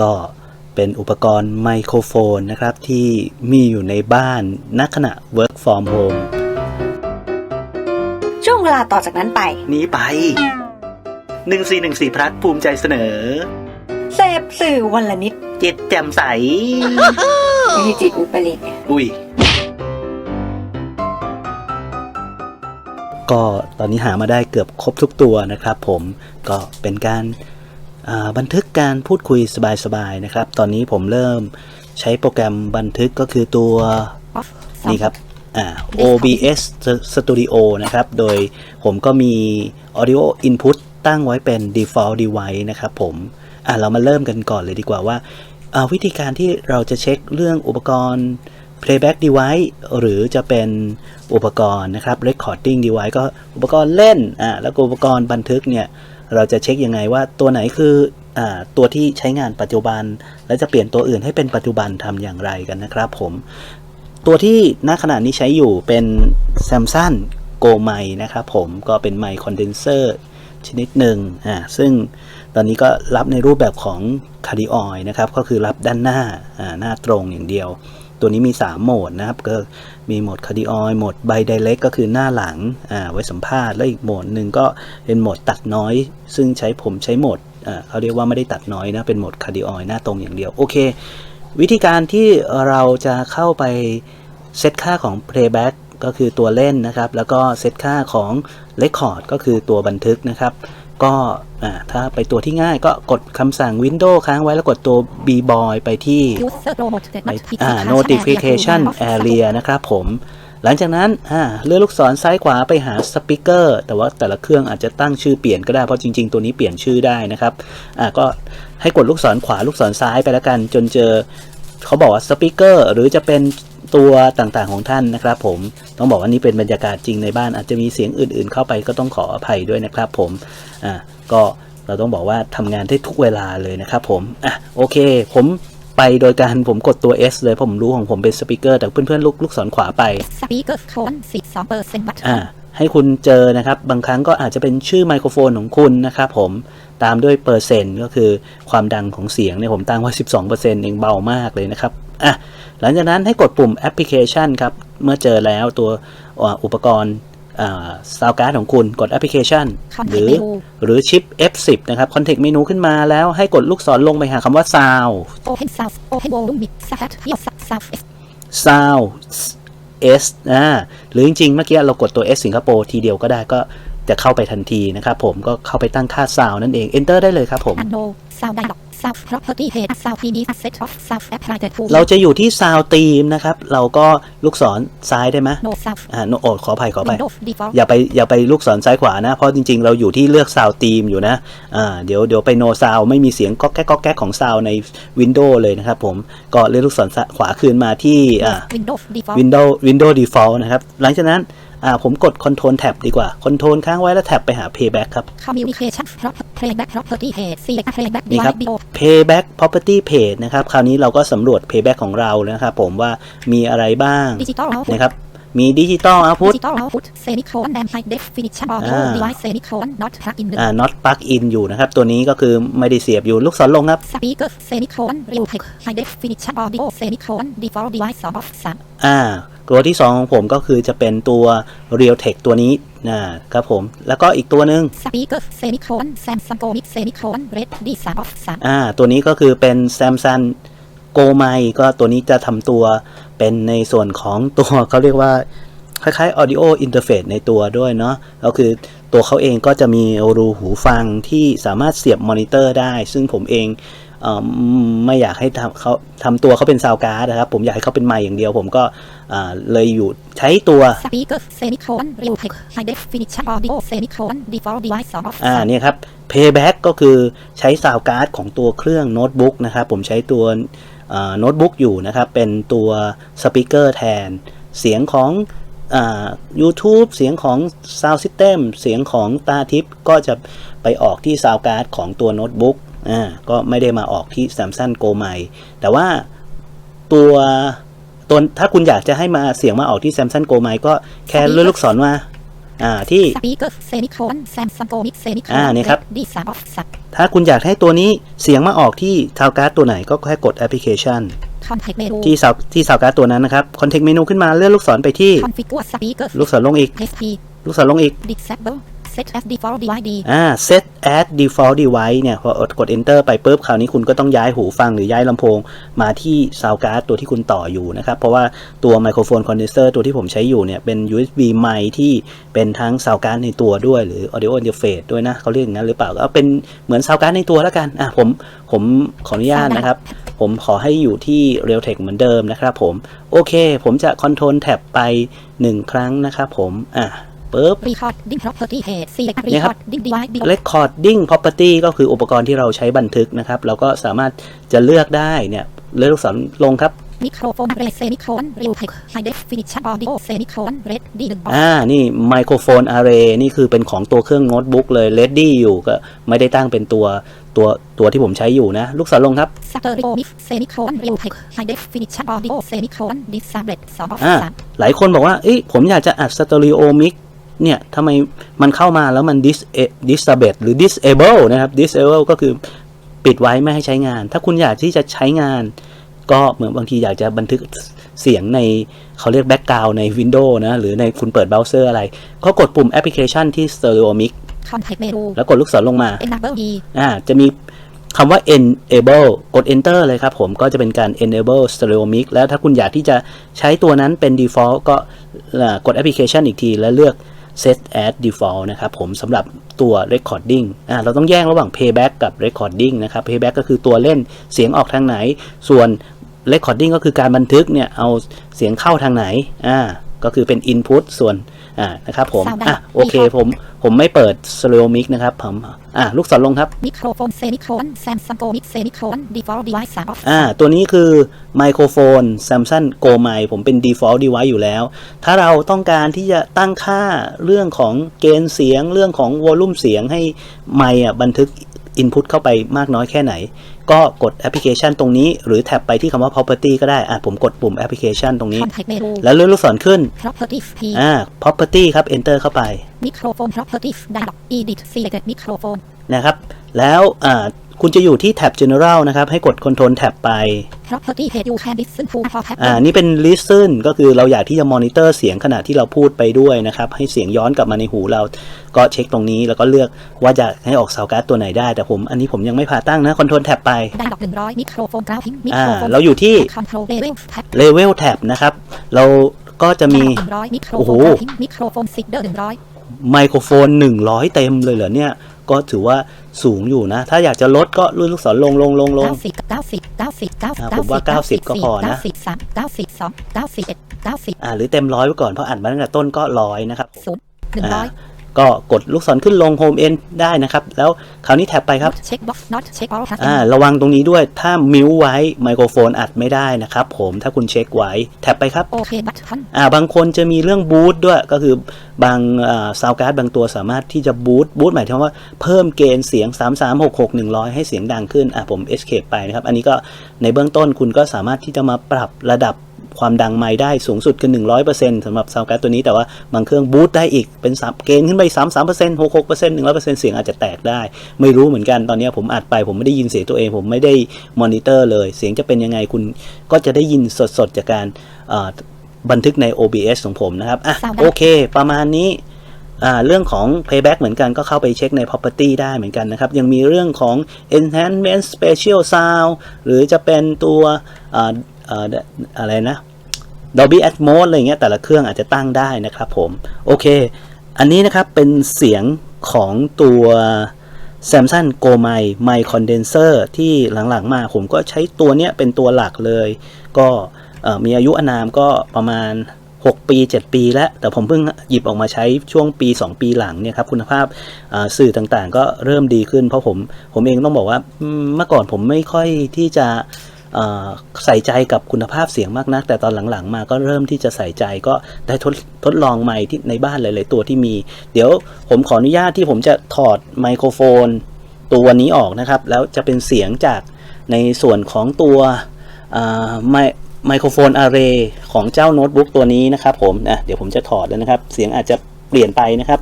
ก็เป็นอุปกรณ์ไมโครโฟนนะครับ ที่มีอยู่ในบ้านณขณะ work from home ช่วงเวลาต่อจากนั้นไปนี้ไป 1414พลัดภูมิใจเสนอ เสพสื่อวันละนิดจิตแจ่มใสไม่ใช่จิตอุปริตไงอุ้ย ก็ตอนนี้หามาได้เกือบครบทุกตัวนะครับผมก็เป็นการอ่า บันทึกการพูดคุยสบายๆนะครับ ตอนนี้ผมเริ่มใช้โปรแกรมบันทึกก็คือตัวนี่ครับ OBS Studio นะครับ โดยผมก็มี Audio Input ตั้งไว้เป็น Default Device นะครับผมเรามาเริ่มกันก่อนเลยดีกว่าว่าอ่าวิธีการที่เราจะเช็คเรื่องอุปกรณ์ Playback Device หรือจะเป็นอุปกรณ์นะครับ Recording Device ก็อุปกรณ์เล่นอ่าแล้วก็อุปกรณ์บันทึกเนี่ย เราจะเช็คยังไงว่าตัวไหนคืออตัวที่ใช้งานปัจจุบัน และจะเปลี่ยนตัวอื่นให้เป็นปัจจุบันทำอย่างไรกันนะครับผมตัวที่ณขณะนี้ใช้อยู่เป็น Samsung Go ไมนะครับผมก็เป็นไมค์คอนเดนเซอร์ชนิดหนึ่งอ่าซึ่งตอนนี้ก็รับในรูปแบบของ c a r d i o i นะครับ ก็คือรับด้านหน้าอ่าหน้าตรงอย่างเดียว ตัวนี้มี 3 โหมดนะครับ ก็มีโหมด c a r d i o i โหมด By Direct ก็คือหน้าหลังอ่าไว้สัมภาษณ์ แล้วอีกโหมดหนึ่งก็เป็นโหมดตัดน้อย ซึ่งใช้ผมใช้โหมดอ่าเขาเรียกว่าไม่ได้ตัดน้อยนะ เป็นโหมด c a r d i o i หน้าตรงอย่างเดียว โอเค วิธีการที่เราจะเข้าไปเซตค่าของ playback ก็คือตัวเล่นนะครับ แล้วก็เซตค่าของ record ก็คือตัวบันทึกนะครับ ก็ถ้าไปตัวที่ง่ายก็กดคำสั่ง Windows ค้างไว้แล้วกดตัว B boy ไปที่ไป notification area นะครับผม หลังจากนั้นเลื่อนลูกศรซ้ายขวาไปหาสปีกเกอร์แต่ว่าแต่ละเครื่องอาจจะตั้งชื่อเปลี่ยนก็ได้ เพราะจริงๆ ตัวนี้เปลี่ยนชื่อได้นะครับก็ให้กดลูกศรขวาลูกศรซ้ายไปแล้วกัน จนเจอ เขาบอกว่าสปีกเกอร์หรือจะเป็นตัวต่างๆของท่านนะครับ ผมต้องบอกว่านี่เป็นบรรยากาศจริงในบ้าน อาจจะมีเสียงอื่นๆ เข้าไปก็ต้องขออภัยด้วยนะครับ ผมอ่าก็เราต้องบอกว่าทำงานได้ทุกเวลาเลยนะครับผมอะโอเค ผมไปโดยการผมกดตัว S เลยเพราะผมรู้ของผมเป็นสปีกเกอร์แต่เพื่อนๆลูกลูกศรขวาไป Speaker Phone 12เปอร์เซ็นต์บัตอ่า ให้คุณเจอนะครับ บางครั้งก็อาจจะเป็นชื่อไมโครโฟนของคุณนะครับผมตามด้วยเปอร์เซ็นต์ก็คือความดังของเสียงเนี่ยผมตั้งไว้ 12%เองเบามากเลยนะครับอะหลังจากนั้นให้กดปุ่มแอปพลิเคชันครับ เมื่อเจอแล้วตัวอ่าอุปกรณ์ซาวการ์ดของคุณกดแอปพลิเคชัน หรือหรือชิป F10 นะครับคอนเทกต์เมนูขึ้นมาแล้วให้กดลูกศรลงไปหาคำว่า Sound Open Sound S อ่าหรือจริงๆ เมื่อกี้เรากดตัว S สิงคโปร์ทีเดียวก็ได้ก็จะเข้าไปทันทีนะครับผมก็เข้าไปตั้งค่าซาวนั่นเอง Enter ได้เลยครับผม อันโนซาวได้หรอก Sound Property Page Sound PD Set of Sound Applied to เราจะอยู่ที่ Sound Team นะครับ เราก็ลูกศรซ้ายได้ไหม No Sound อ่าโนโอขออภัยขออภัย Windows Default อย่าไปอย่าไปลูกศรซ้ายขวานะ เพราะจริงๆ เราอยู่ที่เลือก Sound Team อยู่นะ อ่า เดี๋ยวเดี๋ยวไป No Sound ไม่มีเสียงก๊อกแก๊กก๊อกแก๊กของ Sound ใน Windows เลยนะครับผม ก็เลื่อนลูกศรซ้ายขวาคืนมาที่อ่า Windows Default Windows Windows Default นะครับ หลังจากนั้น อ่าผมกด Control Tab ดีกว่า Control ค้างไว้แล้วแท็บไปหา Playback ครับ Communication Prop- Playback Property Page Select Playback นี่ครับ Device Below Payback Property Page นะครับ คราวนี้เราก็สำรวจ Payback ของเราแล้วนะครับผมว่ามีอะไรบ้าง Digital Output นะครับมี Digital Output Digital Output Semicolon and High Definition Audio อ่า Device Semicolon Not Plug in อ่า not plug in อยู่นะครับ ตัวนี้ก็คือไม่ได้เสียบอยู่ลูกศรลงครับ Speaker Semicolon Real Tech High Definition Audio Semicolon Default Device Off Sound อ่า ตัวที่ 2 ของผมก็คือจะเป็นตัว Realtek ตัวนี้นะครับผม แล้วก็อีกตัวหนึ่ง Speaker Semicolon Samsung Go Mix Semicolon Red D Sound Off Sound อ่าตัวนี้ก็คือเป็น Samsung Go m i ก็ตัวนี้จะทำตัวเป็นในส่วนของตัวเขาเรียกว่าคล้ายๆ audio interface ในตัวด้วยเนาะก็คือตัวเขาเองก็จะมีรูหูฟังที่สามารถเสียบมอนิเตอร์ได้ ซึ่งผมเองเออ ไม่อยากให้ทำเขาทำตัวเขาเป็นซาวการ์ดนะครับ ผมอยากให้เขาเป็นไมค์อย่างเดียว ผมก็อ่าเลยอยู่ใช้ตัว Speaker Semicolon Real Tech High Definition Audio Semicolon Default Device Off อ่า Sound เนี่ยครับ Payback ก็คือใช้ซาวการ์ดของตัวเครื่องโน้ตบุ๊กนะครับ ผมใช้ตัวโน้ตบุ๊กอยู่นะครับ เป็นตัวสปีกเกอร์แทน เสียงของอา YouTube เสียงของ Sound System เสียงของตาทิพย์ก็จะไปออกที่ซาวการ์ดของตัวโน้ตบุ๊ก อ่าก็ไม่ได้มาออกที่ Samsung Go m i แต่ว่าตัวตัวถ้าคุณอยากจะให้มาเสียงมาออกที่ Samsung Go m i ก็แค่เลื่อนลูกศรมาอ่าที่ speaker semicolon Samsung Go Mix อ่า semicolon นี่ครับ D 3 of 3ถ้าคุณอยากให้ตัวนี้เสียงมาออกที่ซาวการ์ดตัวไหนก็แค่กดแอปพลิเคชัน contact menu ที่ซาวที่ซาวการ์ดตัวนั้นนะครับคอนเทกต์เมนูขึ้นมาเลื่อนลูกศรไปที่ configure speaker ลูกศรลงอีก SP ลูกศรลงอีก disable set as default device อ่า set as default device เนี่ย พอกด enter ไปปุ๊บคราวนี้คุณก็ต้องย้ายหูฟังหรือย้ายลำโพง มาที่ sound card ตัวที่คุณต่ออยู่นะครับ เพราะว่าตัว microphone condenser ตัวที่ผมใช้อยู่เนี่ย เป็น USB ไมที่เป็นทั้ง sound card ในตัวด้วยหรือ audio interface ด้วยนะเขาเรียกอย่างนั้นหรือเปล่าก็เป็นเหมือน sound card ในตัวแล้วกันอะผมผมขออนุญาตนะครับ ผมขอให้อยู่ที่ Realtek เหมือนเดิมนะครับผมโอเค ผมจะ Control Tab ไป 1 ครั้งนะครับผมอะ ปุ๊บ recording property page select เนี่ยครับ recording device below Recording Property ก็คืออุปกรณ์ที่เราใช้บันทึกนะครับ เราก็สามารถจะเลือกได้เนี่ยเลือกลูกศรลงครับ microphone array semicolon real type high definition audio semicolon red D 1 box อ่า นี่ Microphone Array นี่คือเป็นของตัวเครื่องโน้ตบุ๊กเลย Ready อยู่ก็ไม่ได้ตั้งเป็นตัวตัวตัวที่ผมใช้อยู่นะ ลูกศรลงครับ stereo mix semicolon real type high definition audio semicolon disable 2 of อ่า3หลายคนบอกว่าเอ้ยผมอยากจะอัดสเตอริโอมิก เนี่ยทำไมมันเข้ามาแล้วมัน dis disable หรือ disable นะครับ disable ก็คือปิดไว้ไม่ให้ใช้งาน ถ้าคุณอยากที่จะใช้งาน ก็เหมือนบางทีอยากจะบันทึกเสียงในเขาเรียกแบ็กกราวใน Windows นะ หรือในคุณเปิดเบราว์เซอร์อะไร ก็กดปุ่มแอปพลิเคชันที่ Stereo Mix contact menu แล้วกดลูกศรลงมา enable D อ่าจะมีคำว่า enable กด enter เลยครับผมก็จะเป็นการ enable stereo mix แล้วถ้าคุณอยากที่จะใช้ตัวนั้นเป็น default ก็อ่ากดแอปพลิเคชันอีกที แล้วเลือก set as default นะครับผมสำหรับตัว recording อ่าเราต้องแยกระหว่าง playback กับ recording นะครับ playback ก็คือตัวเล่นเสียงออกทางไหน ส่วน recording ก็คือการบันทึกเนี่ยเอาเสียงเข้าทางไหนอ่าก็คือเป็น input ส่วน อ่านะครับผม Sound อะ down โอเคผมผมไม่เปิด stereo mix นะครับผมอ่าลูกศรลงครับ microphone semicolon Samsung Go Mix semicolon default device 3 of อ่าตัวนี้คือไมโครโฟน Samsung Go Mic ผมเป็น default device อยู่แล้ว ถ้าเราต้องการที่จะตั้งค่าเรื่องของเกณฑ์เสียงเรื่องของ volume เสียงให้ไมค์อะบันทึก input เข้าไปมากน้อยแค่ไหน ก็กดแอปพลิเคชันตรงนี้ หรือแท็บไปที่คำว่า property ก็ได้ อะผมกดปุ่มแอปพลิเคชันตรงนี้ contact menu แล้วเลื่อนลูกศรขึ้น properties P อ่า property ครับ enter เข้าไป microphone properties dialog edit selected microphone นะครับ แล้วอ่า คุณจะอยู่ที่แท็บ general นะครับ ให้กด control tab ไป property page you can listen to for tab อ่า นี่เป็น listen ก็คือเราอยากที่จะ monitor เสียงขณะที่เราพูดไปด้วยนะครับ ให้เสียงย้อนกลับมาในหูเรา ก็เช็คตรงนี้แล้วก็เลือกว่าจะให้ออก sound card ตัวไหนได้ แต่ผมอันนี้ผมยังไม่พาตั้งนะ control tab ไป dialog 100 microphone grounding อ่า microphone เราอยู่ที่ control level tab level tab นะครับ เราก็จะมี100โอ้โห microphone grounding microphone seeder 100ไมโครโฟน 100 เต็มเลยเหรอเนี่ย ก็ถือว่า สูงอยู่นะ ถ้าอยากจะลดก็ลื่นลูกศรลงลงลงลง90 90 90อ่า90ผมว่า90ก็พอนะ93 92 91 90อ่าหรือเต็มร้อยไว้ก่อนเพราะอ่านมาตั้งแต่ต้นก็ร้อยนะครับ0อ่า100 ก็กดลูกศรขึ้นลง Home End ได้นะครับ แล้วคราวนี้แท็บไปครับ check box not check all อ่าระวังตรงนี้ด้วยถ้ามิวไว้ไมโครโฟนอัดไม่ได้นะครับผมถ้าคุณเช็คไว้แท็บไปครับโอเค button อ่าบางคนจะมีเรื่องบูตด้วยก็คือบางอ่าซาวการ์ดบางตัวสามารถที่จะบูตบูตหมายถึงว่าเพิ่มเกณฑ์เสียง 3 3 6 6 100 ให้เสียงดังขึ้นอ่าผม escape ไปนะครับ อันนี้ก็ในเบื้องต้นคุณก็สามารถที่จะมาปรับระดับ ความดังไมค์ได้สูงสุดคือ100%สำหรับซาวการ์ดตัวนี้แต่ว่าบางเครื่องบูตได้อีกเป็นสามเกณฑ์ขึ้นไป 3 3% 6 6% 100%เสียงอาจจะแตกได้ ไม่รู้เหมือนกันตอนนี้ผมอัดไปผมไม่ได้ยินเสียงตัวเอง ผมไม่ได้มอนิเตอร์เลย เสียงจะเป็นยังไงคุณก็จะได้ยินสดๆจากการเอ่อบันทึกใน OBS ของผมนะครับอะ Sound โอเค ประมาณนี้อ่าเรื่องของ playback เหมือนกันก็เข้าไปเช็คใน property ได้เหมือนกันนะครับ ยังมีเรื่องของ enhancement special sound หรือจะเป็นตัว อะไรนะ Dolby Atmos อะไรเงี้ยแต่ละเครื่องอาจจะตั้งได้นะครับผมโอเค อันนี้นะครับเป็นเสียงของตัว Samsung Go Mic Mic Condenser ที่หลังๆมาผมก็ใช้ตัวเนี้ยเป็นตัวหลักเลย ก็มีอายุอนามก็ประมาณ 6 ปี 7 ปีแล้ว แต่ผมเพิ่งหยิบออกมาใช้ช่วงปี 2 ปีหลังเนี่ยครับคุณภาพสื่อต่างๆ ก็เริ่มดีขึ้นเพราะผมผมเองต้องบอกว่าเมื่อก่อนผมไม่ค่อยที่จะ ใส่ใจกับคุณภาพเสียงมากนัก แต่ตอนหลังๆ มาก็เริ่มที่จะใส่ใจก็ได้ทดทดลองไมค์ที่ในบ้านหลายๆตัวที่มี เดี๋ยวผมขออนุญาตที่ผมจะถอดไมโครโฟน ตัวนี้ออกนะครับ แล้วจะเป็นเสียงจากในส่วนของตัวไมไมโครโฟนอาร์เรย์ของเจ้าโน้ตบุ๊กตัวนี้นะครับผมนะเดี๋ยวผมจะถอดแล้วนะครับ เสียงอาจจะเปลี่ยนไปนะครับ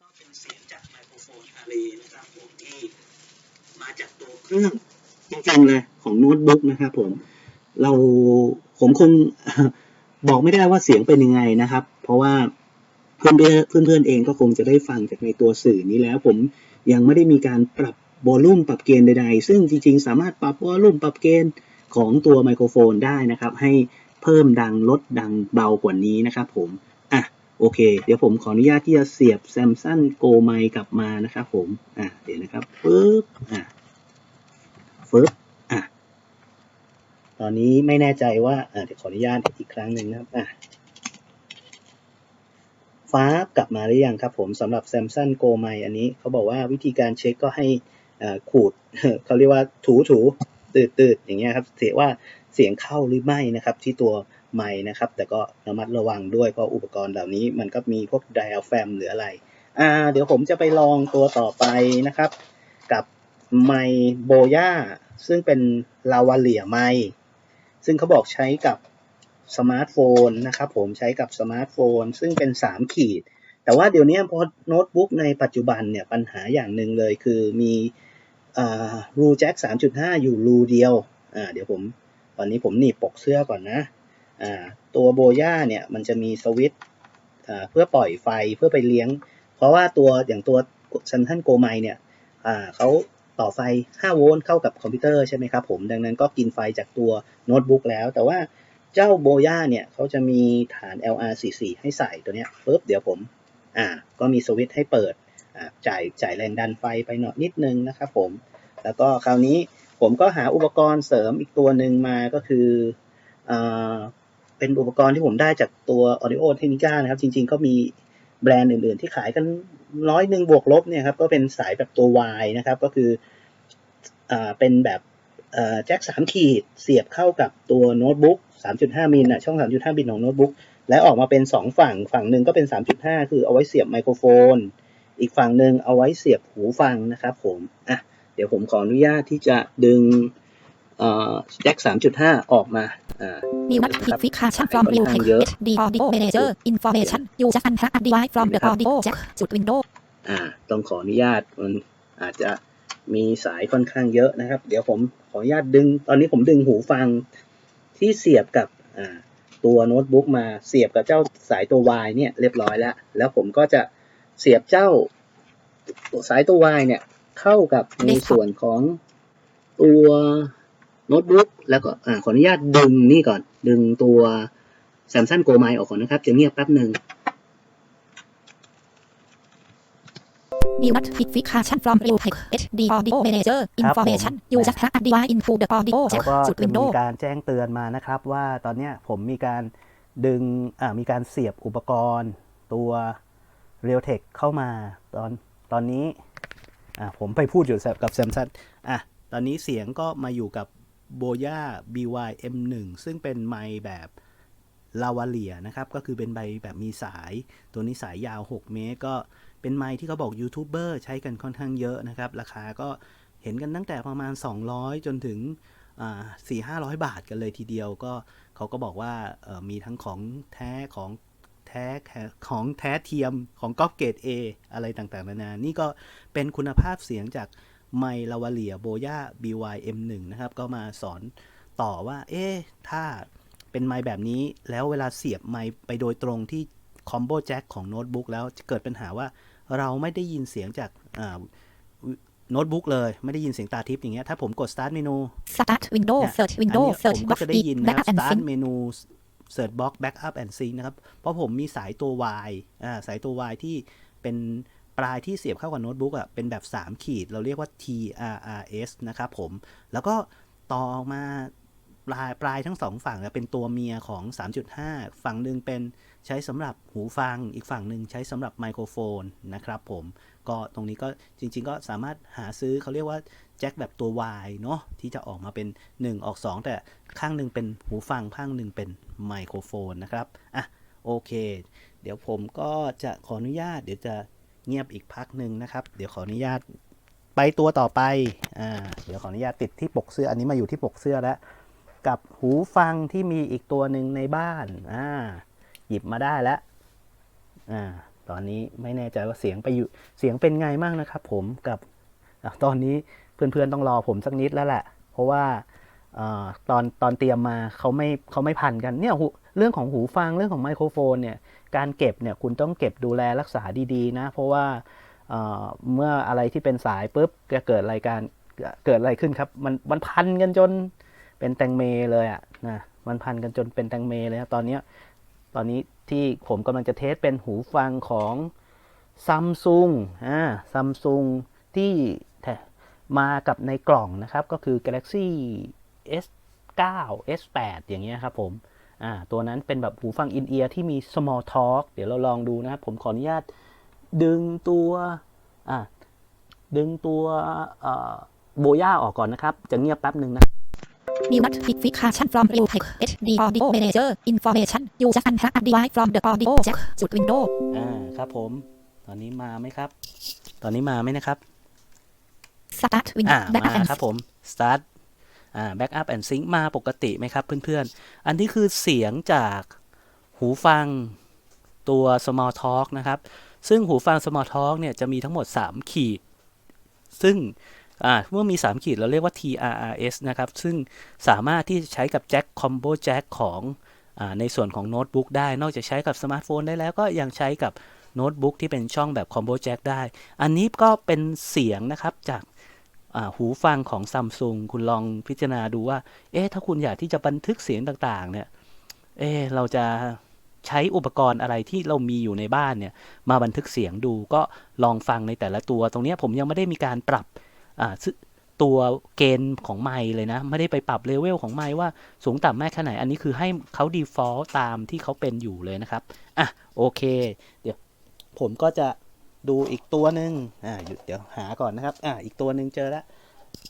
ก็เป็นเสียงจากไมโครโฟนอารีนะครับผมที่มาจากตัว เครื่องจริงๆเลยของโน้ตบุ๊กนะครับผม เราผมคงบอกไม่ได้ว่าเสียงเป็นยังไงนะครับ เพราะว่าเพื่อนเพื่อนเพื่อนๆเองก็คงจะได้ฟังจากในตัวสื่อนี้แล้ว ผมยังไม่ได้มีการปรับวอลลุ่มปรับเกณฑ์ใดๆ ซึ่งจริงๆ สามารถปรับวอลลุ่มปรับเกณฑ์ของตัวไมโครโฟนได้นะครับ ให้เพิ่มดังลดดังเบากว่านี้นะครับผมอะโอเค เดี๋ยวผมขออนุญาตที่จะเสียบ Samsung Go Mic กลับมานะครับผมอะเดี๋ยวนะครับปึ๊บอะ ปึ๊บอะตอนนี้ไม่แน่ใจว่าอะเดี๋ยวขออนุญาตอีกครั้งหนึ่งนะครับอะฟ้ากลับมาหรือยังครับผมสำหรับ Samsung Go Mic อันนี้เขาบอกว่าวิธีการเช็คก็ให้อ่าขูดเขาเรียกว่าถูถูตืดตืดอย่างเงี้ยครับเสียว่าเสียงเข้าหรือไม่นะครับ ที่ตัวไมค์นะครับ แต่ก็ระมัดระวังด้วยเพราะอุปกรณ์เหล่านี้มันก็มีพวก diaphragm หรืออะไร อ่า เดี๋ยวผมจะไปลองตัวต่อไปนะครับ กับ ไมโบย่าซึ่งเป็นลาวาเลียไมซึ่งเขาบอกใช้กับสมาร์ทโฟนนะครับผมใช้กับสมาร์ทโฟน ซึ่งเป็น 3 ขีด แต่ว่าเดี๋ยวนี้พอโน้ตบุ๊กในปัจจุบันเนี่ยปัญหาอย่างหนึ่งเลยคือมีรูแจ็ค3.5 อยู่รูเดียวเดี๋ยวผมตอนนี้ผมหนีบปกเสื้อก่อนนะตัวโบย่าเนี่ยมันจะมีสวิตเพื่อปล่อยไฟเพื่อไปเลี้ยง เพราะว่าตัวอย่างตัว Samsung Go Mic เนี่ยเขา ต่อไฟ 5 โวลต์เข้ากับคอมพิวเตอร์ใช่ไหมครับผมดังนั้นก็กินไฟจากตัวโน้ตบุ๊กแล้ว แต่ว่าเจ้าโบย่าเนี่ยเขาจะมีฐาน LR44 ให้ใส่ตัวเนี้ยปุ๊บเดี๋ยวผมอ่าก็มีสวิตช์ให้เปิดอ่าจ่ายจ่ายแรงดันไฟไปหน่อยนิดนึงนะครับผม แล้วก็คราวนี้ผมก็หาอุปกรณ์เสริมอีกตัวหนึ่งมาก็คืออ่าเป็นอุปกรณ์ที่ผมได้จากตัว Audio Technica นะครับ จริงๆก็มีแบรนด์อื่นๆ ที่ขายกัน ร้อยหนึ่งบวกลบเนี่ยครับก็เป็นสายแบบตัว Y นะครับ ก็คืออ่าเป็นแบบแจ็คสามขีดเสียบเข้ากับตัวโน้ตบุ๊ก3.5 มิลนะช่อง 3.5 มิลของโน้ตบุ๊กและออกมาเป็น 2 ฝั่งฝั่งหนึ่งก็เป็น 3.5 คือเอาไว้เสียบไมโครโฟน อีกฝั่งหนึ่งเอาไว้เสียบหูฟังนะครับผมอะเดี๋ยวผมขออนุญาตที่จะดึง แจ็ค3.5 ออกมาอ่า New notification from Real Tech HD Audio Manager Information You just unplug a device from the audio jack จุด Windows อ่า ต้องขออนุญาตมันอาจจะมีสายค่อนข้างเยอะนะครับ เดี๋ยวผมขออนุญาตดึง ตอนนี้ผมดึงหูฟังที่เสียบกับอ่าตัวโน้ตบุ๊กมาเสียบกับเจ้าสายตัว Y เนี่ยเรียบร้อยแล้ว แล้วผมก็จะเสียบเจ้าสายตัว Y เนี่ยเข้ากับในส่วนของตัว โน้ตบุ๊กแล้วก็อ่าขออนุญาตดึงนี่ก่อน ดึงตัว Samsung Go Mic ออกก่อนนะครับ จะเงียบแป๊บหนึ่ง New notification from Real Tech HD Audio Manager ครับผม Information You just plug a device into the audio เขา jack ก็จุดจะมี Windows การแจ้งเตือนมานะครับว่าตอนเนี้ยผมมีการดึงอ่ามีการเสียบอุปกรณ์ตัว Realtek เข้ามาตอนตอนนี้อ่าผมไปพูดอยู่กับ Samsung อะตอนนี้เสียงก็มาอยู่กับ Boya BY M1 ซึ่งเป็นไมค์แบบลาวาเลียนะครับ ก็คือเป็นใบแบบมีสาย ตัวนี้สายยาว 6 เมตร ก็เป็นไมค์ที่เขาบอกยูทูบเบอร์ใช้กันค่อนข้างเยอะนะครับ ราคาก็เห็นกันตั้งแต่ประมาณ 200 จนถึงสี่ห้าร้อยบาทกันเลยทีเดียวก็เขาก็บอกว่ามีทั้งของแท้ของแท้ของแท้เทียมของก๊อปเกรด A อะไรต่างๆ นานา นี่ก็เป็นคุณภาพเสียงจาก ไมลาวาเลียโบย่า BYM1 นะครับ ก็มาสอนต่อว่า เอ๊ะ ถ้าเป็นไมค์แบบนี้ แล้วเวลาเสียบไมค์ไปโดยตรงที่คอมโบแจ็คของโน้ตบุ๊กแล้วจะเกิดปัญหาว่าเราไม่ได้ยินเสียงจากอ่าโน้ตบุ๊กเลย ไม่ได้ยินเสียงตาทิพย์อย่างเงี้ยถ้าผมกด start เมนู Start Windows เนี่ย Search อัน Windows เนี้ย Search ผม Box ก็จะได้ยินนะ Backup and Start Sync เมนู Search Box Backup and Sync นะครับ เพราะผมมีสายตัว Y อ่าสายตัว Y ที่เป็น ปลายที่เสียบเข้ากับโน้ตบุ๊กอะเป็นแบบ 3 ขีด เราเรียกว่า TRRS นะครับผม แล้วก็ต่อออกมาปลายปลายทั้งสองฝั่งอะเป็นตัวเมียของ 3.5 ฝั่งหนึ่งเป็นใช้สำหรับหูฟัง อีกฝั่งหนึ่งใช้สำหรับไมโครโฟนนะครับผม ก็ตรงนี้ก็จริง ๆ ก็สามารถหาซื้อเขาเรียกว่าแจ็คแบบตัว Y เนาะที่จะออกมาเป็น 1 ออก 2 แต่ข้างหนึ่งเป็นหูฟัง ข้างหนึ่งเป็นไมโครโฟนนะครับ อะ โอเค เดี๋ยวผมก็จะขออนุญาต เดี๋ยวจะ เงียบอีกพักหนึ่งนะครับ เดี๋ยวขออนุญาตไปตัวต่อไปอ่าเดี๋ยวขออนุญาตติดที่ปกเสื้อ อันนี้มาอยู่ที่ปกเสื้อแล้ว กับหูฟังที่มีอีกตัวหนึ่งในบ้านอ่าหยิบมาได้แล้วอ่าตอนนี้ไม่แน่ใจว่าเสียงไปอยู่เสียงเป็นไงมั่งนะครับ ผมกับตอนนี้เพื่อนๆต้องรอผมสักนิดแล้วแหละ เพราะว่า ตอนตอนเตรียมมาเขาไม่เขาไม่พันกันเนี่ยหูเรื่องของหูฟังเรื่องของไมโครโฟนเนี่ยการเก็บเนี่ยคุณต้องเก็บดูแลรักษาดีๆนะ เพราะว่าเมื่ออะไรที่เป็นสายปุ๊บจะเกิดรายการเกิดอะไรขึ้นครับ มันมันพันกันจนเป็นแตงเมเลยอะนะมันพันกันจนเป็นแตงเมเลยนะตอนนี้ตอนนี้ที่ผมกำลังจะเทสเป็นหูฟังของซัมซุงอ่าซัมซุงที่มากับในกล่องนะครับ ก็คือ Galaxy S9 S8 อย่างเงี้ยครับผมอ่าตัวนั้นเป็นแบบหูฟังอินเอียร์ที่มี small talk เดี๋ยวเราลองดูนะครับ ผมขออนุญาตดึงตัวอ่าดึงตัวเอ่อโบย่าออกก่อนนะครับ จะเงียบแป๊บหนึ่งนะ New notification from Bluetooth HD Audio Manager Information You just unplug a device from the audio jack จุด Windows อ่าครับผม ตอนนี้มาไหมครับ ตอนนี้มาไหมนะครับ Start อ่า Windows มา Backup and ครับผม start อ่า backup and sync มาปกติไหมครับเพื่อนๆ อันนี้คือเสียงจากหูฟังตัว small talk นะครับ ซึ่งหูฟัง small talk เนี่ยจะมีทั้งหมด 3 ขีด ซึ่งเมื่อมี 3 ขีดเราเรียกว่า TRRS นะครับ ซึ่งสามารถที่จะใช้กับแจ็คคอมโบแจ็คของอในส่วนของโน้ตบุ๊กได้ นอกจากใช้กับสมาร์ทโฟนได้แล้วก็ยังใช้กับโน้ตบุ๊กที่เป็นช่องแบบคอมโบแจ็คได้ อันนี้ก็เป็นเสียงนะครับจาก หูฟังของซัมซุงคุณลองพิจารณาดูว่า เอ๊ะ ถ้าคุณอยากที่จะบันทึกเสียงต่าง ๆ เนี่ย เอ๊ะ เราจะใช้อุปกรณ์อะไรที่เรามีอยู่ในบ้านเนี่ย มาบันทึกเสียงดูก็ลองฟังในแต่ละตัว ตรงนี้ผมยังไม่ได้มีการปรับตัวเกณฑ์ของไม์เลยนะ ไม่ได้ไปปรับเลเวลของไมค์ว่าสูงต่ำมากแค่ไหน อันนี้คือให้เขา default ตามที่เขาเป็นอยู่เลยนะครับ อะ โอเค เดี๋ยวผมก็จะ ดูอีกตัวหนึ่งอ่าหยุดเดี๋ยวหาก่อนนะครับ อ่า อีกตัวหนึ่งเจอแล้ว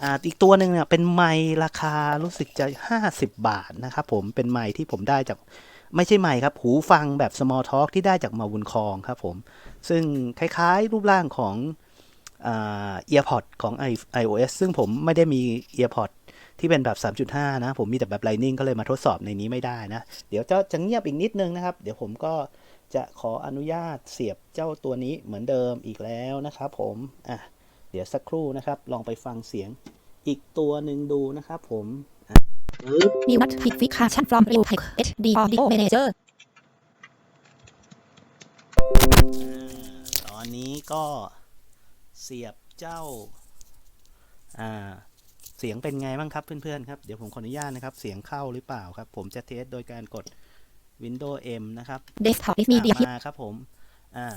อ่าอีกตัวหนึ่งเนี่ยเป็นไมค์ราคารู้สึกจะ 50 บาทนะครับผมเป็นไมค์ที่ผมได้จากไม่ใช่ไมค์ครับ หูฟังแบบ small talk ที่ได้จากมาวุนคองครับผม ซึ่งคล้ายๆ รูปร่างของอ่า earpod ของ i- iOS ซึ่งผมไม่ได้มี earpod ที่เป็นแบบ 3.5 นะ ผมมีแต่แบบ Lightning ก็เลยมาทดสอบในนี้ไม่ได้นะ เดี๋ยวจะจะเงียบอีกนิดนึงนะครับ เดี๋ยวผมก็ จะขออนุญาตเสียบเจ้าตัวนี้เหมือนเดิมอีกแล้วนะครับผมอะเดี๋ยวสักครู่นะครับ ลองไปฟังเสียงอีกตัวหนึ่งดูนะครับผมอะปึ๊บ New notification from Bluetooth HD Audio Manager ตอนนี้ก็เสียบเจ้า อ่า เสียงเป็นไงบ้างครับเพื่อนๆครับ เดี๋ยวผมขออนุญาตนะครับ เสียงเข้าหรือเปล่าครับ ผมจะเทสโดยการกด Windows M นะครับ Desktop is Media อ่ามาครับผมอ่า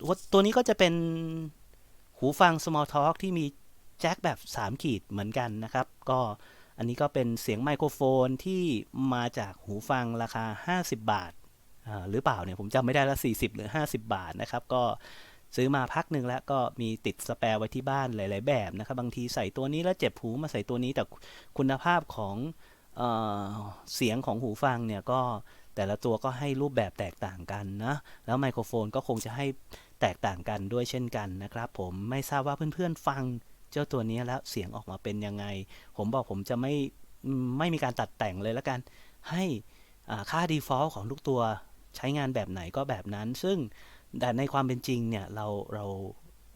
ตัวตัวนี้ก็จะเป็นหูฟัง Small Talk ที่มีแจ็คแบบ 3 ขีดเหมือนกันนะครับ ก็อันนี้ก็เป็นเสียงไมโครโฟนที่มาจากหูฟังราคา 50 บาทอ่าหรือเปล่าเนี่ยผมจำไม่ได้ละ 40 หรือ 50 บาทนะครับ ก็ซื้อมาพักหนึ่งแล้วก็มีติดสแปร์ไว้ที่บ้านหลาย ๆ แบบนะครับ บางทีใส่ตัวนี้แล้วเจ็บหูมาใส่ตัวนี้แต่คุณภาพของเออเสียงของหูฟังเนี่ยก็ แต่ละตัวก็ให้รูปแบบแตกต่างกันนะแล้วไมโครโฟนก็คงจะให้แตกต่างกันด้วยเช่นกันนะครับ ผมไม่ทราบว่าเพื่อนๆฟังเจ้าตัวนี้แล้วเสียงออกมาเป็นยังไง ผมบอกผมจะไม่ไม่มีการตัดแต่งเลยล้วกัน ให้ค่า default ของทุกตัวใช้งานแบบไหนก็แบบนั้น ซึ่งแต่ในความเป็นจริงเนี่ยเราเรา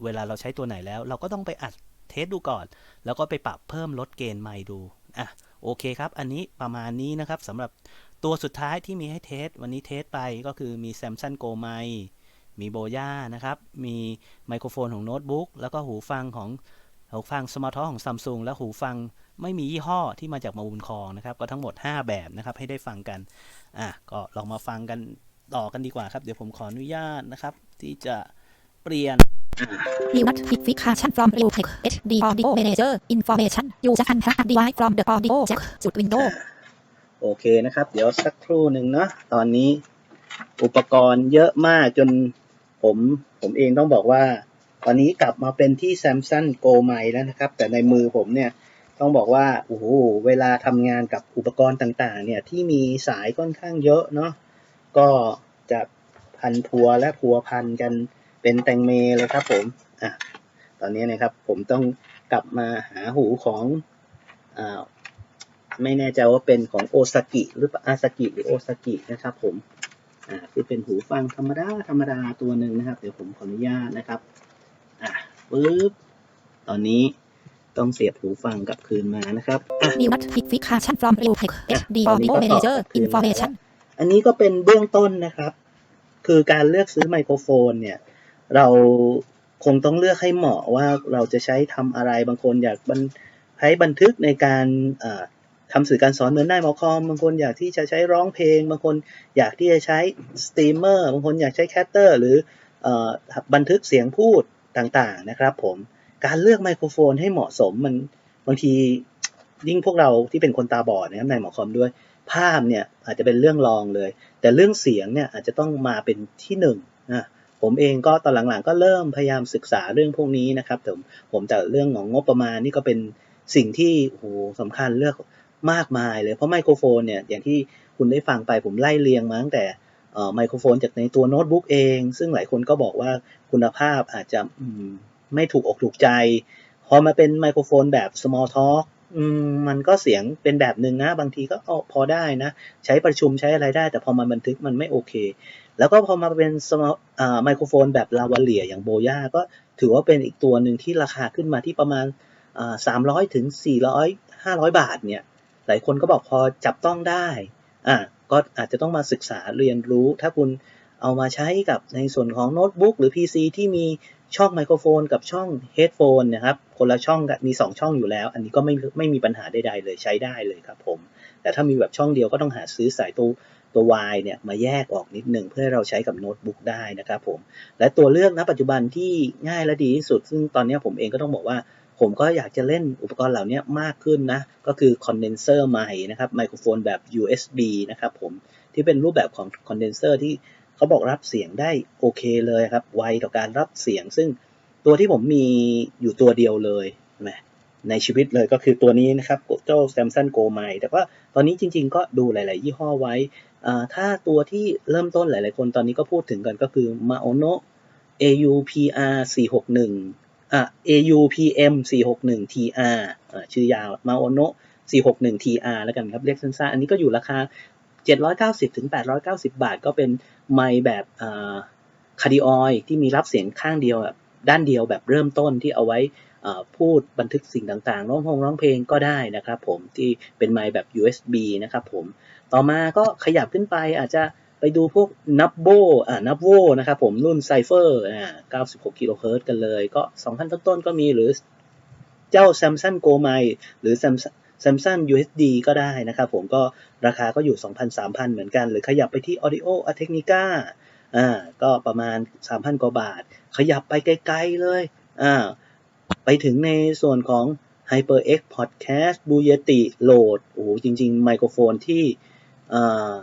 เวลาเราใช้ตัวไหนแล้ว เราก็ต้องไปอัดเทสดูก่อน แล้วก็ไปปรับเพิ่มลดเกณฑ์ไมค์ดูอะโอเคครับ อันนี้ประมาณนี้นะครับสำหรับ ตัวสุดท้ายที่มีให้เทส วันนี้เทสไปก็คือมี Samsung Go m i มีโบย่านะครับ มีไมโครโฟนของโน้ตบุ๊กแล้วก็หูฟังของหูฟังสมาร์ทของ Samsung และหูฟังไม่มียี่ห้อที่มาจากมาบุญคองนะครับ ก็ทั้งหมด 5 แบบนะครับให้ได้ฟังกันอะก็ลองมาฟังกันต่อกันดีกว่าครับ เดี๋ยวผมขออนุญาตนะครับ ที่จะเปลี่ยน New notification from Bluetooth HD Audio Manager Information You just unplug a device from the audio jack จุด window โอเคนะครับ เดี๋ยวสักครู่หนึ่งเนาะตอนนี้อุปกรณ์เยอะมากจนผมผมเองต้องบอกว่า ตอนนี้กลับมาเป็นที่ Samsung Go m i แล้วนะครับ แต่ในมือผมเนี่ยต้องบอกว่าโอ้โหเวลาทำงานกับอุปกรณ์ต่างๆ เนี่ยที่มีสายค่อนข้างเยอะเนาะก็จะพันพัวและพัวพันกันเป็นแตงเมเลยครับผมอะตอนนี้นะครับผมต้องกลับมาหาหูของอ่า ไม่แน่ใจว่าเป็นของโอซากิหรืออาซากิหรือโอซากินะครับผมอ่าคือเป็นหูฟังธรรมดาธรรมดาตัวหนึ่งนะครับ เดี๋ยวผมขออนุญาตนะครับอะปึ๊บตอนนี้ต้องเสียบหูฟังกลับคืนมานะครับอะ New notification from Real Tech HD Audio Manager Information อันนี้ก็เป็นเบื้องต้นนะครับ คือการเลือกซื้อไมโครโฟนเนี่ย เราคงต้องเลือกให้เหมาะว่าเราจะใช้ทำอะไรบางคนอยากบันใช้บันทึกในการเอ่อ ทำสื่อการสอนเหมือนได้มอคอมบางคนอยากที่จะใช้ร้องเพลง บางคนอยากที่จะใช้สตรีมเมอร์บางคนอยากใช้แคสเตอร์หรืออบันทึกเสียงพูดต่างๆนะครับผมการเลือกไมโครโฟนให้เหมาะสมมันบางทียิ่งพวกเราที่เป็นคนตาบอดนะครับในหมอคอมด้วย ภาพเนี่ยอาจจะเป็นเรื่องรองเลย แต่เรื่องเสียงเนี่ยอาจจะต้องมาเป็นที่หนึ่งนะผมเองก็ตอนหลังๆ ก็เริ่มพยายามศึกษาเรื่องพวกนี้นะครับผมผมแต่เรื่องของงบประมาณนี่ก็เป็นสิ่งที่โอ้โหสำคัญเลือก มากมายเลยเพราะไมโครโฟนเนี่ยอย่างที่คุณได้ฟังไปผมไล่เรียงมาตั้งแต่ไมโครโฟนจากในตัวโน้ตบุ๊กเอง ซึ่งหลายคนก็บอกว่าคุณภาพอาจจะไม่ถูกอกถูกใจ พอมาเป็นไมโครโฟนแบบ small talk อืมมันก็เสียงเป็นแบบหนึ่งนะ บางทีก็พอได้นะ ใช้ประชุมใช้อะไรได้ แต่พอมาบันทึกมันไม่โอเค แล้วก็พอมาเป็นสมอไมโครโฟนแบบลาวาเลียอย่างโบย่าก็ถือว่าเป็นอีกตัวหนึ่งที่ราคาขึ้นมาที่ประมาณสามร้อยถึงสี่ร้อยห้าร้อยบาทเนี่ย หลายคนก็บอกพอจับต้องได้อ่าก็อาจจะต้องมาศึกษาเรียนรู้ ถ้าคุณเอามาใช้กับในส่วนของโน้ตบุ๊กหรือ PC ที่มีช่องไมโครโฟนกับช่องเฮดโฟนนะครับ คนละช่องมี 2 ช่องอยู่แล้ว อันนี้ก็ไม่ไม่มีปัญหาใดๆเลยใช้ได้เลยครับผม แต่ถ้ามีแบบช่องเดียวก็ต้องหาซื้อสายตัวตัว Y เนี่ยมาแยกออกนิดหนึ่งเพื่อเราใช้กับโน้ตบุ๊กได้นะครับผม และตัวเลือกณปัจจุบันที่ง่ายและดีที่สุด ซึ่งตอนนี้ผมเองก็ต้องบอกว่า ผมก็อยากจะเล่นอุปกรณ์เหล่านี้มากขึ้นนะ ก็คือคอนเดนเซอร์ใหม่นะครับไมโครโฟนแบบ USB นะครับผมที่เป็นรูปแบบของคอนเดนเซอร์ที่เขาบอกรับเสียงได้โอเคเลยครับ ไวต่อการรับเสียง ซึ่งตัวที่ผมมีอยู่ตัวเดียวเลยแมในชีวิตเลยก็คือตัวนี้นะครับเจ้า Samsung Go m i แต่ว่าตอนนี้จริง ๆ ก็ดูหลาย ๆ ยี่ห้อไว้ ถ้าตัวที่เริ่มต้นหลาย ๆ คนตอนนี้ก็พูดถึงกันก็คือ Maono AUPR 461 อะ AUPM 461 TR อ่าชื่อยาว Maono 461 TR แล้วกันครับเรียกสั้นๆอันนี้ก็อยู่ราคา 790ถึง890 บาท ก็เป็นไมแบบอ่าคาร์ดิออยที่มีรับเสียงข้างเดียวแบบด้านเดียวแบบเริ่มต้นที่เอาไว้พูดบันทึกสิ่งต่างๆ ร้องเพลงร้องเพลงก็ได้นะครับผมที่เป็นไมค์แบบ USB นะครับผม ต่อมาก็ขยับขึ้นไปอาจจะ ไปดูพวกนับโบอ่านับโวนะครับผมรุ่นไซเฟอร์อ่า96กิโลเฮิรตซ์กันเลย ก็ 2,000 ต้นๆก็มีหรือเจ้า Samsung Go m i หรือ Samsung Samsung USD ก็ได้นะครับผมก็ราคาก็อยู่ 2,000 3,000 เหมือนกัน หรือขยับไปที่ Audio Technica อ่าก็ประมาณ 3,000 กว่าบาท ขยับไปไกลๆเลยอ่าไปถึงในส่วนของ HyperX Podcast b u y e t i Load โอ้โหจริง ๆ ไมโครโฟนที่อ่า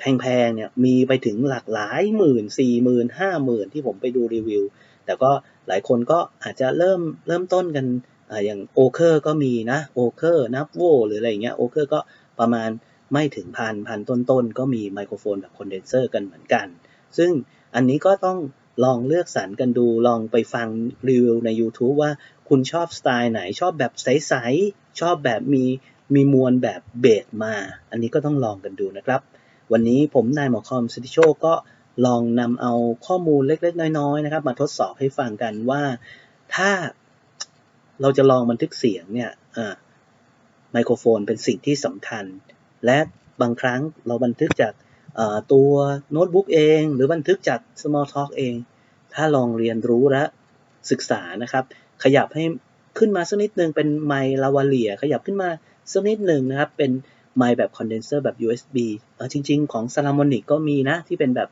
แพงๆเนี่ยมีไปถึงหลากหลายหมื่นสี่หมื่นห้าหมื่นที่ผมไปดูรีวิว แต่ก็หลายคนก็อาจจะเริ่มเริ่มต้นกันออย่างโอเคอร์ก็มีนะโอเคอร์นับโวหรืออะไรเงี้ยโอเคอร์ก็ประมาณไม่ถึงพันพันต้นๆ ก็มีไมโครโฟนแบบคอนเดนเซอร์กันเหมือนกัน ซึ่งอันนี้ก็ต้องลองเลือกสรรกันดูลองไปฟังรีวิวใน YouTube ว่าคุณชอบสไตล์ไหนชอบแบบใส ๆ ชอบแบบมีมีมวลแบบเบสมา อันนี้ก็ต้องลองกันดูนะครับ วันนี้ผมนายหมอคอมสิทธิโชคก็ลองนำเอาข้อมูลเล็กๆ น้อยๆนะครับ มาทดสอบให้ฟังกันว่าถ้าเราจะลองบันทึกเสียงเนี่ยไมโครโฟนเป็นสิ่งที่สำคัญ และบางครั้งเราบันทึกจากตัวโน้ตบุ๊กเอง หรือบันทึกจาก small talk เอง ถ้าลองเรียนรู้และศึกษานะครับ ขยับให้ขึ้นมาสักนิดนึงเป็นไมค์ลาวาเลีย ขยับขึ้นมาสักนิดหนึ่งนะครับเป็น ไมค์แบบคอนเดนเซอร์แบบ USB เออจริง ๆ ของ s a l a m o n i c ก็มีนะ ที่เป็นแบบ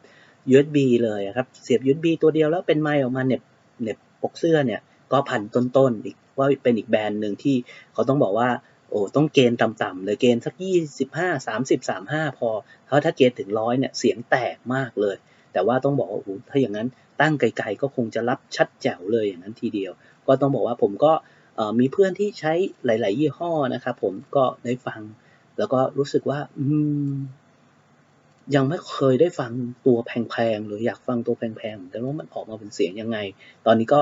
USB เลยครับ เสียบ USB ตัวเดียวแล้วเป็นไมค์ออกมาเหน็บเหน็บปกเสื้อเนี่ย ก็พันต้นๆอีกว่าเป็นอีกแบรนด์หนึ่งที่เขาต้องบอกว่าโอ้ต้องเกณฑ์ต่ำๆเลยเกณฑ์สักยี่สิบห้าสามสิบสามห้าพอ เพราะถ้าเกณฑ์ถึงร้อยเนี่ยเสียงแตกมากเลย แต่ว่าต้องบอกว่าโอ้ถ้าอย่างนั้นตั้งไกลๆก็คงจะรับชัดแจ๋วเลยอย่างนั้นทีเดียว ก็ต้องบอกว่าผมก็มีเพื่อนที่ใช้หลาย ๆ ยี่ห้อนะครับผมก็ได้ฟัง แล้วก็รู้สึกว่า อืม ยังไม่เคยได้ฟังตัวแพงๆเลยออยากฟังตัวแพงๆเหมือนกันว่ามันออกมาเป็นเสียงยังไง ตอนนี้ก็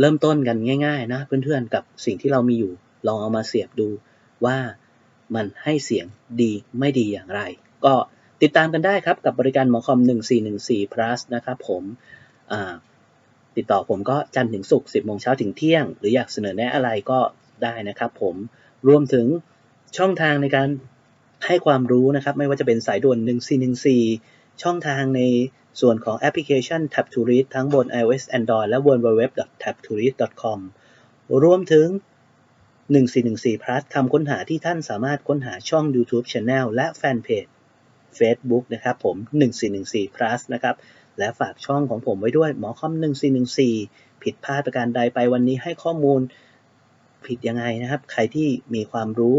เริ่มต้นกันง่าย ๆ นะเพื่อนๆกับสิ่งที่เรามีอยู่ ลองเอามาเสียบดูว่ามันให้เสียงดีไม่ดีอย่างไร ก็ติดตามกันได้ครับกับบริการหมอคอม 1414 plus นะครับผมติดต่อผมก็จันทร์ถึงศุกร์10โมงเช้าถึงเที่ยง หรืออยากเสนอแนะอะไรก็ได้นะครับผมรวมถึง ช่องทางในการให้ความรู้นะครับ ไม่ว่าจะเป็นสายด่วน 1414 ช่องทางในส่วนของแอปพลิเคชัน Tab to Read ทั้งบน iOS Android และ www.tabtoread.com รวมถึง 1414 plus คำค้นหาที่ท่านสามารถค้นหาช่อง YouTube Channel และแฟนเพจ Facebook นะครับผม 1414 plus นะครับ และฝากช่องของผมไว้ด้วยหมอคอม 1414 ผิดพลาดประการใดไปวันนี้ให้ข้อมูลผิดยังไงนะครับ ใครที่มีความรู้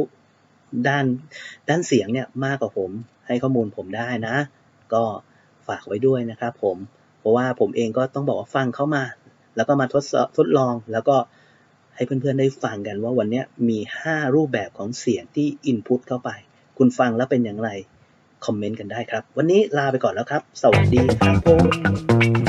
ด้านด้านเสียงเนี่ยมากกว่าผมให้ข้อมูลผมได้นะ ก็ฝากไว้ด้วยนะครับผมเพราะว่าผมเองก็ต้องบอกว่าฟังเข้ามา แล้วก็มาทดสอบทดลองแล้วก็ให้เพื่อนๆได้ฟังกันว่าวันนี้มี 5 รูปแบบของเสียงที่ input เข้าไป คุณฟังแล้วเป็นอย่างไร คอมเมนต์กันได้ครับ วันนี้ลาไปก่อนแล้วครับ สวัสดีครับผม